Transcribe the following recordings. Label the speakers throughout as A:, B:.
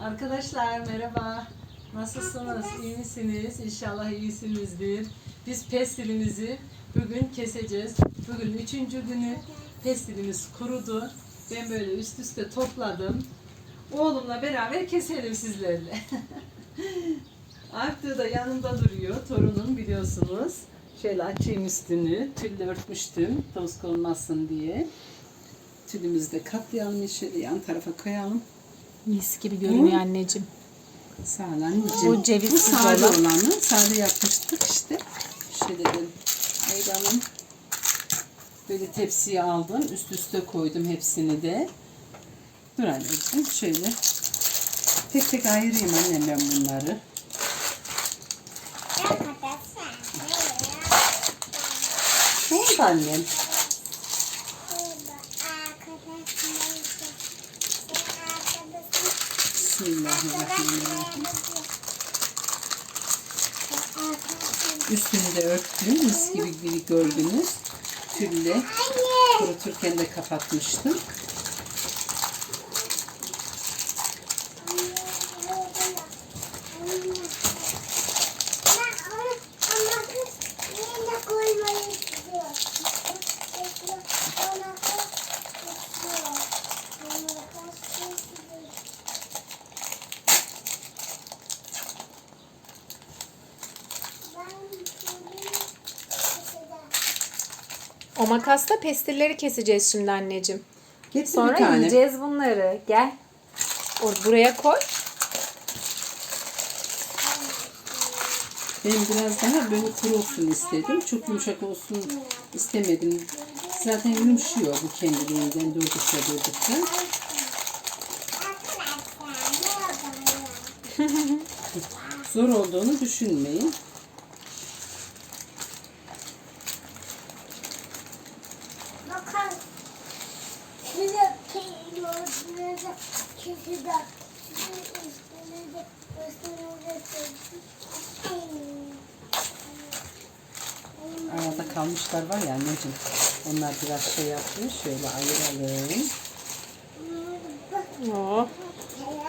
A: Arkadaşlar merhaba. Nasılsınız? İyi misiniz? İnşallah iyisinizdir. Biz pestilimizi bugün keseceğiz. Bugün üçüncü günü pestilimiz kurudu. Ben böyle üst üste topladım. Oğlumla beraber keselim sizlerle. Artığı da yanımda duruyor. Torunum biliyorsunuz. Şöyle açayım üstünü. Tülle örtmüştüm. Toz konmasın diye. Tülümüzü de katlayalım. Şöyle yan tarafa koyalım.
B: Mis gibi görünüyor anneciğim.
A: Sağ ol anneciğim.
B: Bu cevizsiz
A: Bu sade
B: olan.
A: olanı. Sade yapmıştık işte. Şöyle de ayıralım. Böyle tepsiye aldım. Üst üste koydum hepsini de. Dur anneciğim şöyle. Tek tek ayırayım annem ben bunları. Ne oldu annem? Üstünü de örttüm. Mis gibi bir gördünüz. Tülle kuruturken de kapatmıştım.
B: O makasla pestilleri keseceğiz şimdi anneciğim.
A: Bir
B: Sonra
A: tane.
B: yiyeceğiz bunları. Gel. O buraya koy.
A: Ben biraz daha böyle kuru olsun istedim. Çok yumuşak olsun istemedim. Zaten yumuşuyor bu kendiliğinden durdukça durdukça. Zor olduğunu düşünmeyin. Kalmışlar var ya anneciğim. Onlar biraz şey yapıyor. Şöyle ayıralım.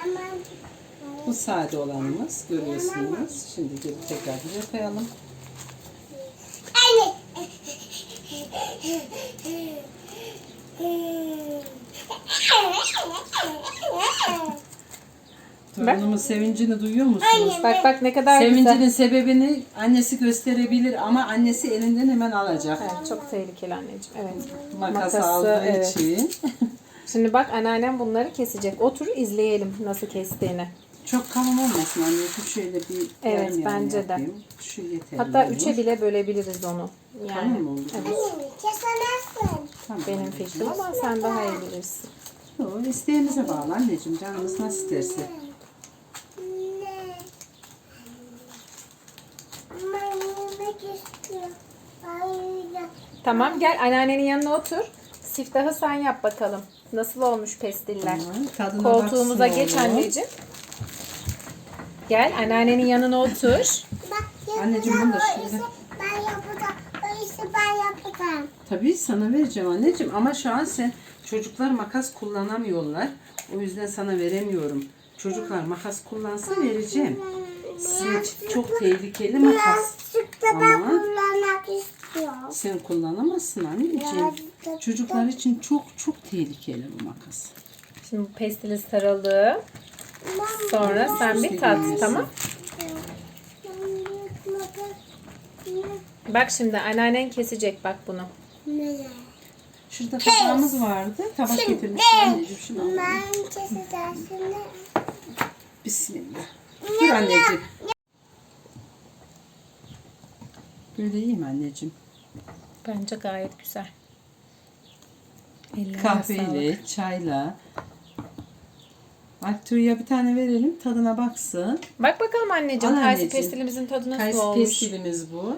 C: Hemen
A: Bu sade olanımız görüyorsunuz. Şimdi geri tekrar buraya koyalım.
C: Anne.
A: Torunumun sevincini duyuyor musunuz?
B: Bak bak ne kadar
A: Sevincinin
B: güzel.
A: sebebini annesi gösterebilir ama annesi elinden hemen alacak.
B: Evet, çok tehlikeli anneciğim. Evet.
A: Makası,
B: Makası,
A: aldığı
B: evet.
A: için.
B: Şimdi bak anneannem bunları kesecek. Otur izleyelim nasıl kestiğini.
A: Çok kalın olmasın anneciğim. Şöyle bir
B: Evet,
A: yarım yarım
B: bence de.
A: yapayım. Şu yeterli
B: Hatta
A: olur.
B: üçe bile bölebiliriz onu. Yani
A: Tamam oldu.
B: evet,
C: kesemezsin.
A: Tamam
B: benim fikrim ama sen daha iyi bilirsin.
A: O isteğimize bağlı anneciğim. Canımız nasıl isterse.
C: Anne. Ben yemek istiyorum. Hayır.
B: Tamam gel anneannenin yanına otur. Siftahı sen yap bakalım. Nasıl olmuş pestiller?
A: Tamam, tadına
B: Koltuğumuza
A: baksın
B: geç
A: oğlum.
B: anneciğim. Gel anneannenin yanına otur.
C: Bak
A: Anneciğim, bunu da
C: yapacağım. işi ben yapacağım. O işi ben yapacağım.
A: Tabii sana vereceğim anneciğim ama şu an sen çocuklar makas kullanamıyorlar. O yüzden sana veremiyorum. Çocuklar makas kullansa vereceğim. İçin çok tehlikeli makas.
C: Birazcık da ben
A: Ama-
C: kullanmak istiyorum.
A: Sen kullanamazsın anneciğim.
C: Da-
A: Çocuklar için çok çok tehlikeli bu makas.
B: Şimdi bu pestili sarıldı. Sonra sen bir tat tamam. Bak şimdi anneannen kesecek bak bunu.
C: Ne?
A: Şurada tabağımız vardı. Tabak getirmiştim anneciğim. Şunu alalım.
C: Ben keseceğim şimdi.
A: Bismillah. Dur anneciğim. Böyle iyi mi anneciğim?
B: Bence gayet güzel. Ellerine sağlık.
A: Kahveyle, çayla. Altuğ'a bir tane verelim. Tadına baksın.
B: Bak bakalım anneciğim
A: Al
B: kayısı
A: anneciğim.
B: pestilimizin tadı nasıl
A: Kayısı
B: olmuş?
A: pestilimiz bu.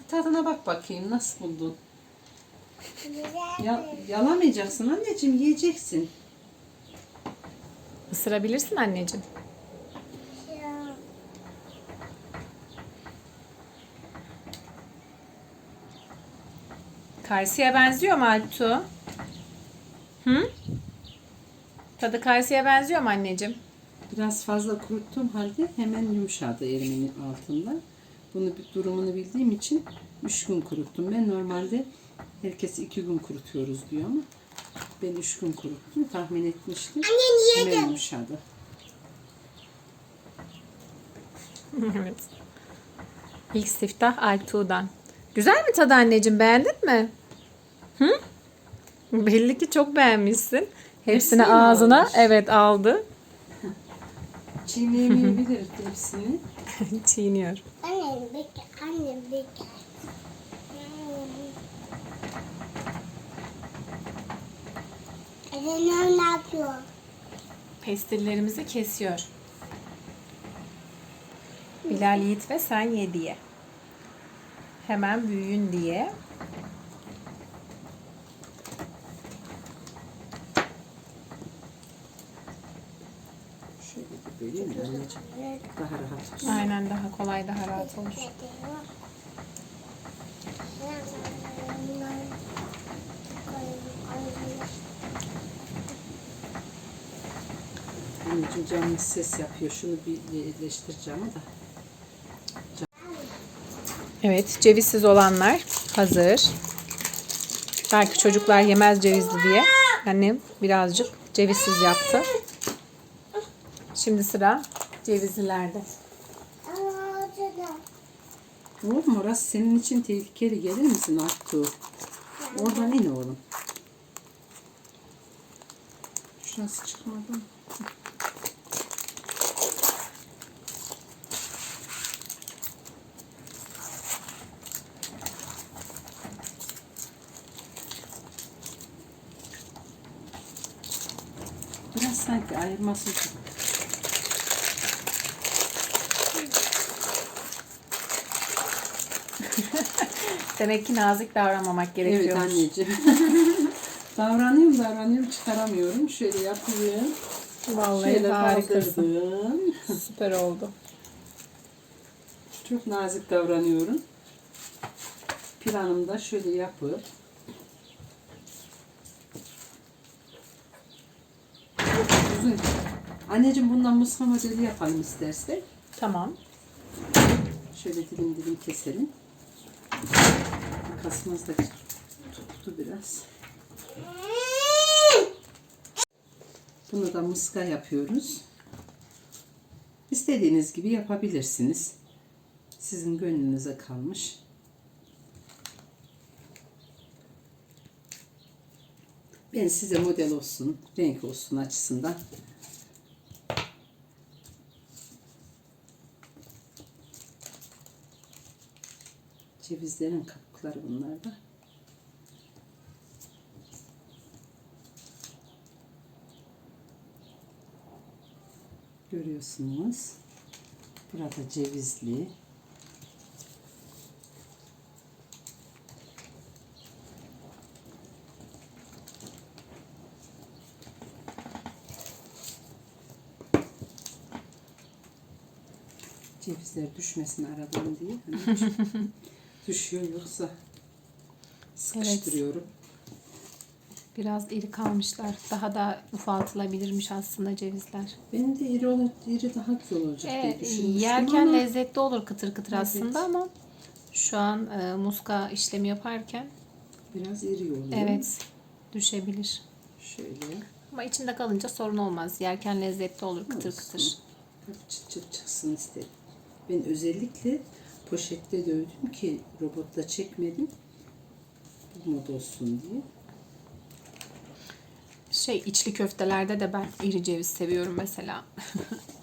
A: Bir tadına bak bakayım. Nasıl buldun? Ya, yalamayacaksın anneciğim. Yiyeceksin.
B: Isırabilirsin anneciğim. Kayısıya benziyor mu Altu? Hı? Tadı kayısıya benziyor mu anneciğim?
A: Biraz fazla kuruttuğum halde hemen yumuşadı elimin altında. Bunu bir durumunu bildiğim için 3 gün kuruttum. Ben normalde herkes 2 gün kurutuyoruz diyor ama ben 3 gün kuruttum. Tahmin etmiştim.
D: Anne
A: Hemen
D: yedim.
A: yumuşadı.
B: evet. İlk siftah Altuğ'dan. Güzel mi tadı anneciğim? Beğendin mi? Hı? Belli ki çok beğenmişsin. Hepsini
A: Hepsini mi
B: ağzına
A: almış?
B: evet aldı.
A: Çiğneyemeyebilir hepsini.
B: Çiğniyor.
D: Anne bir anne bir Elena ne yapıyor?
B: Pestillerimizi kesiyor. Bilal Yiğit ve sen ye diye. Hemen büyüyün diye.
A: Şöyle bir böleyim de anneciğim. Daha rahat olsun.
B: Aynen daha kolay daha rahat olur.
A: Anneciğim canım ses yapıyor. Şunu bir yerleştireceğim da.
B: Evet cevizsiz olanlar hazır. Belki çocuklar yemez cevizli diye. Annem birazcık cevizsiz yaptı. Şimdi sıra cevizlilerde.
A: Oğlum orası senin için tehlikeli. Gelir misin Aktu? Oradan in oğlum. Şurası çıkmadı mı? Biraz sanki ayırması zor.
B: Demek ki nazik davranmamak
A: Evet
B: gerekiyor.
A: anneciğim. davranıyorum davranıyorum çıkaramıyorum. Şöyle yapıyorum.
B: Vallahi
A: Şöyle
B: harikasın.
A: kaldırdım.
B: Süper oldu.
A: Çok nazik davranıyorum. Planımda şöyle yapıp Uzun. Anneciğim bundan muska modeli yapalım istersek.
B: Tamam.
A: Şöyle dilim dilim keselim. Kasmaz da tuttu biraz. Bunu da muska yapıyoruz. İstediğiniz gibi yapabilirsiniz. Sizin gönlünüze kalmış. Ben size model olsun, renk olsun açısından Cevizlerin kabukları bunlar da. Görüyorsunuz. Burada cevizli. Cevizler düşmesin aradan diye. Düşüyor yoksa sıkıştırıyorum.
B: Biraz iri kalmışlar. Daha da ufaltılabilirmiş aslında cevizler.
A: Benim de iri, olur, iri daha güzel olacak diye
B: Evet,
A: düşünmüştüm
B: yerken
A: ama
B: lezzetli olur kıtır kıtır
A: Evet.
B: aslında ama şu an e, muska işlemi yaparken
A: biraz iri oluyor.
B: evet düşebilir.
A: Şöyle
B: Ama içinde kalınca sorun olmaz. Yerken lezzetli olur kıtır
A: Olsun.
B: kıtır.
A: tabii çıt çıt çıksın istedim. Ben özellikle poşette dövdüm ki robotla çekmedim. Bu mod olsun diye.
B: Şey içli köftelerde de ben iri ceviz seviyorum mesela.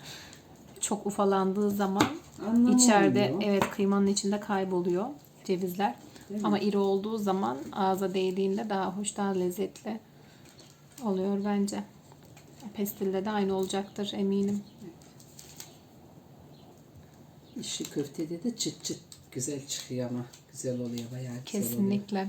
B: Çok ufalandığı zaman
A: Anlamı
B: içeride
A: olmuyor.
B: evet kıymanın içinde kayboluyor cevizler.
A: Değil mi?
B: Ama iri olduğu zaman ağza değdiğinde daha hoş, daha lezzetli oluyor bence. Pestilde de aynı olacaktır eminim.
A: İşi köftede de çıt çıt güzel çıkıyor ama güzel oluyor bayağı güzel oluyor.
B: Kesinlikle.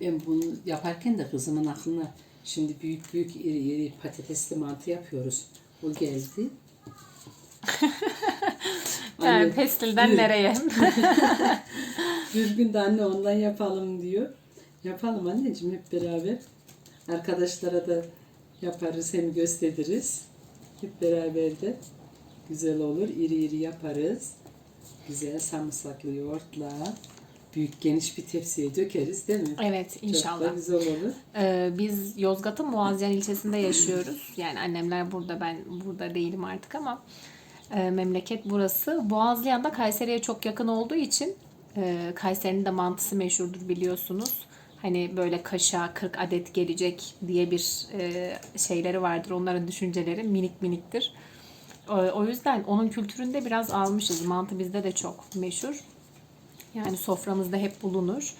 A: Ben bunu yaparken de kızımın aklına şimdi büyük büyük iri iri patatesli mantı yapıyoruz. O geldi.
B: Yani pestilden nereye?
A: Bir gün de anne ondan yapalım diyor. Yapalım anneciğim hep beraber. Arkadaşlara da yaparız hem gösteririz. Hep beraber de güzel olur. İri iri yaparız. Güzel sarımsaklı yoğurtla büyük geniş bir tepsiye dökeriz değil mi?
B: Evet
A: Çok da
B: inşallah.
A: güzel olur.
B: Ee, biz Yozgat'ın Muazyen ilçesinde yaşıyoruz. Yani annemler burada ben burada değilim artık ama e, memleket burası. Boğazlayan da Kayseri'ye çok yakın olduğu için e, Kayseri'nin de mantısı meşhurdur biliyorsunuz. Hani böyle kaşığa 40 adet gelecek diye bir e, şeyleri vardır. Onların düşünceleri minik miniktir. O, o yüzden onun kültüründe biraz almışız. Mantı bizde de çok meşhur. Yani soframızda hep bulunur.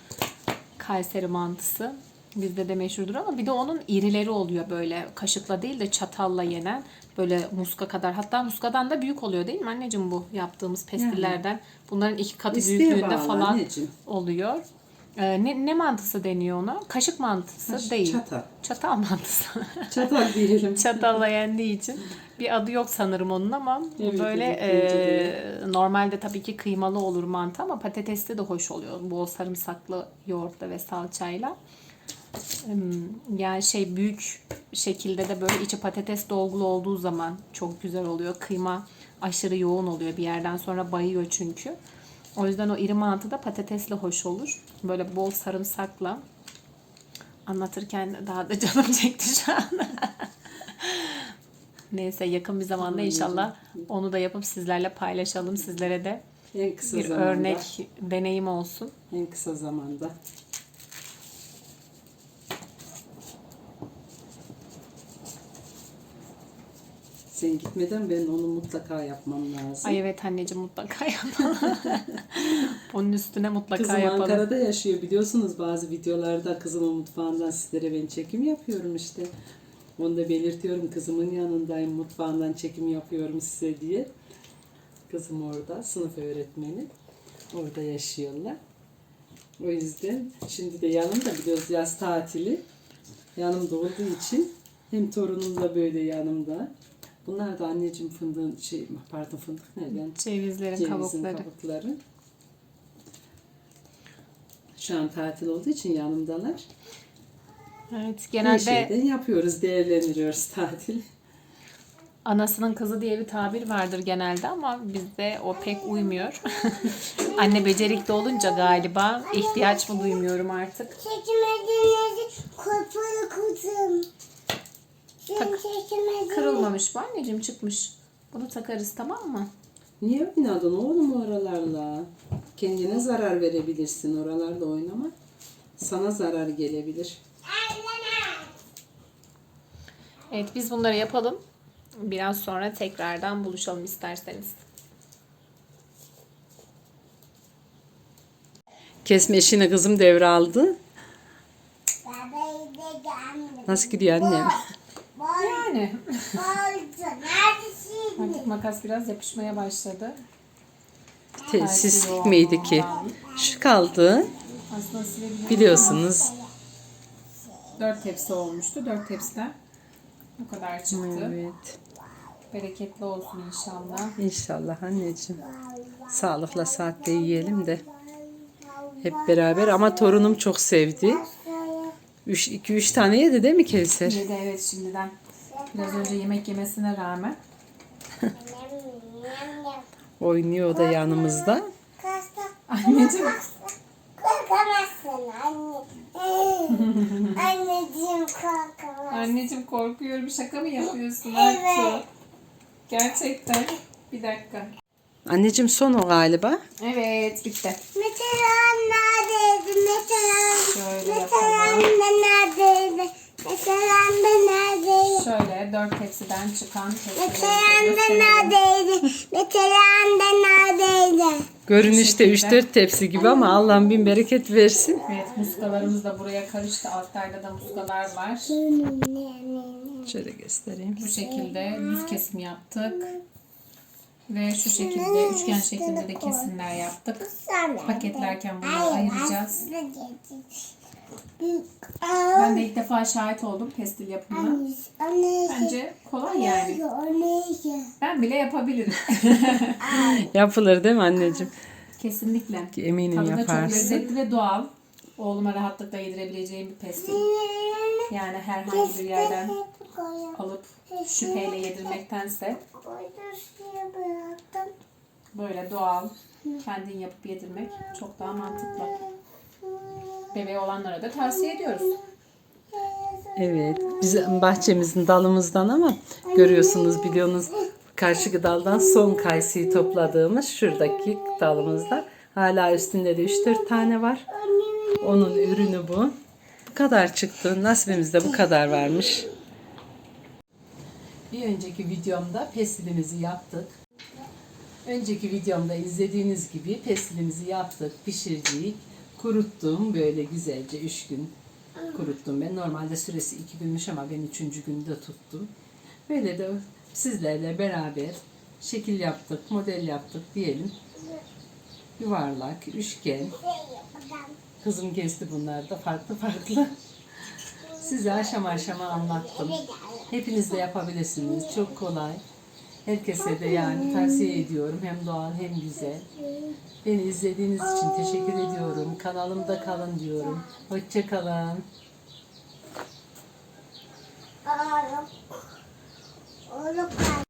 B: Kayseri mantısı bizde de meşhurdur ama bir de onun irileri oluyor böyle kaşıkla değil de çatalla yenen böyle muska kadar hatta muskadan da büyük oluyor değil mi anneciğim bu yaptığımız pestillerden bunların iki katı
A: İsteğe
B: büyüklüğünde
A: bağlı
B: falan
A: anneciğim.
B: oluyor. Ee, ne, ne mantısı deniyor ona? Kaşık mantısı
A: Kaş-
B: değil.
A: çatal.
B: Çatal mantısı.
A: Çatal diyelim.
B: Çatalla yendiği için bir adı yok sanırım onun ama
A: Evet,
B: böyle
A: evet,
B: e, normalde tabii ki kıymalı olur mantı ama patatesli de hoş oluyor. Bol sarımsaklı yoğurtla ve salçayla. Hmm, Yani şey büyük şekilde de böyle içi patates dolgulu olduğu zaman çok güzel oluyor. Kıyma aşırı yoğun oluyor bir yerden sonra bayıyor çünkü. O yüzden o iri mantı da patatesli hoş olur. Böyle bol sarımsakla anlatırken daha da canım çekti şu an. Neyse yakın bir zamanda inşallah onu da yapıp sizlerle paylaşalım. Sizlere de
A: En kısa
B: bir
A: zamanda.
B: örnek deneyim olsun.
A: En kısa zamanda. Sen gitmeden ben onu mutlaka yapmam lazım.
B: Ay evet anneciğim mutlaka yapalım. Bunun üstüne mutlaka
A: Kızım
B: yapalım.
A: Ankara'da yaşıyor biliyorsunuz bazı videolarda kızımın mutfağından sizlere ben çekim yapıyorum işte. Onu da belirtiyorum kızımın yanındayım mutfağından çekim yapıyorum size diye. Kızım orada sınıf öğretmeni. Orada yaşıyorlar. O yüzden şimdi de yanımda biliyoruz yaz tatili. Yanımda olduğu için hem torunum da böyle yanımda. Bunlar da anneciğim fındığın şey pardon fındık nereden?
B: Cevizlerin
A: Cevizin
B: kabukları.
A: kabukları. Şu an tatil olduğu için yanımdalar.
B: Evet
A: Her
B: genelde
A: şeyden yapıyoruz, değerlendiriyoruz tatil.
B: anasının kızı diye bir tabir vardır genelde ama bizde o pek uymuyor. Anne becerikli olunca galiba ihtiyaç mı duymuyorum artık.
D: Kopalı kuzum. Sen
B: Kırılmamış bu anneciğim çıkmış. Bunu takarız tamam mı?
A: Niye oynadın oğlum oralarla? Kendine zarar verebilirsin oralarla oynama. Sana zarar gelebilir.
B: Evet biz bunları yapalım. Biraz sonra tekrardan buluşalım isterseniz.
A: Kesme işini kızım devraldı.
D: Babayı da gelmedi.
A: Nasıl gidiyor annem?
B: Yani
D: Bolcu neredesin?
B: artık makas biraz yapışmaya başladı.
A: Tesislik miydi ki? Şu kaldı.
B: Aslında silebilirim.
A: Biliyorsunuz.
B: Dört tepsi olmuştu. Dört tepsiden bu kadar çıktı.
A: Evet.
B: Bereketli olsun inşallah.
A: İnşallah anneciğim. Sağlıkla saatte yiyelim de. Hep beraber ama torunum çok sevdi. 2-3 tane yedi değil mi Kevser?
B: Yedi evet şimdiden. Biraz önce yemek yemesine rağmen.
A: Oynuyor o da yanımızda.
B: Anneciğim
D: korkamazsın anne. Anneciğim korkamaz.
B: Anneciğim korkuyorum. Şaka mı yapıyorsun
D: Evet.
B: Artu? Gerçekten. Bir dakika.
A: Anneciğim son o galiba.
B: Evet bitti.
D: Mesela neredeydi? Mesela
B: Şöyle
D: anne neredeydi? Mesela anne neredeydi?
B: Şöyle dört tepsiden çıkan tepsileri
D: anne
B: gösterelim.
D: neredeydi? Anne neredeydi?
A: Görünüşte
B: şekilde.
A: 3-4 tepsi gibi ama Allah'ım bin bereket versin.
B: Evet muskalarımız da buraya karıştı. Altlarda da muskalar var.
A: Şöyle göstereyim.
B: Bu şekilde düz kesim yaptık. Ve şu şekilde üçgen şeklinde de kesimler yaptık. Paketlerken bunları ayıracağız. Ben de ilk defa şahit oldum pestil yapımına. Bence kolay yani. Ben bile yapabilirim.
A: Yapılır değil mi anneciğim?
B: Kesinlikle.
C: Ki eminim
B: Tadı da çok
C: yaparsın.
B: lezzetli ve doğal. Oğluma rahatlıkla yedirebileceğim bir pestil. Yani herhangi bir yerden alıp şüpheyle yedirmektense böyle doğal kendin yapıp yedirmek çok daha mantıklı. Bebeği olanlara da tavsiye ediyoruz.
C: Evet. Bizim bahçemizin dalımızdan ama görüyorsunuz biliyorsunuz karşı daldan son kayısıyı topladığımız şuradaki dalımızda. Hala üstünde de 3-4 tane var. Onun ürünü bu. Bu kadar çıktı. Nasibimizde bu kadar varmış.
A: Bir önceki videomda pestilimizi yaptık. Önceki videomda izlediğiniz gibi pestilimizi yaptık, pişirdik, kuruttum böyle güzelce 3 gün kuruttum ben. Normalde süresi 2 günmüş ama ben 3. günde tuttum. Böyle de sizlerle beraber şekil yaptık, model yaptık diyelim. Yuvarlak, üçgen. Kızım kesti bunları da farklı farklı. Size aşama aşama anlattım. Hepiniz de yapabilirsiniz. Çok kolay. Herkese de yani tavsiye ediyorum. Hem doğal hem güzel. Beni izlediğiniz için teşekkür ediyorum. Kanalımda kalın diyorum. Hoşça kalın.
E: Oğlum. Oğlum.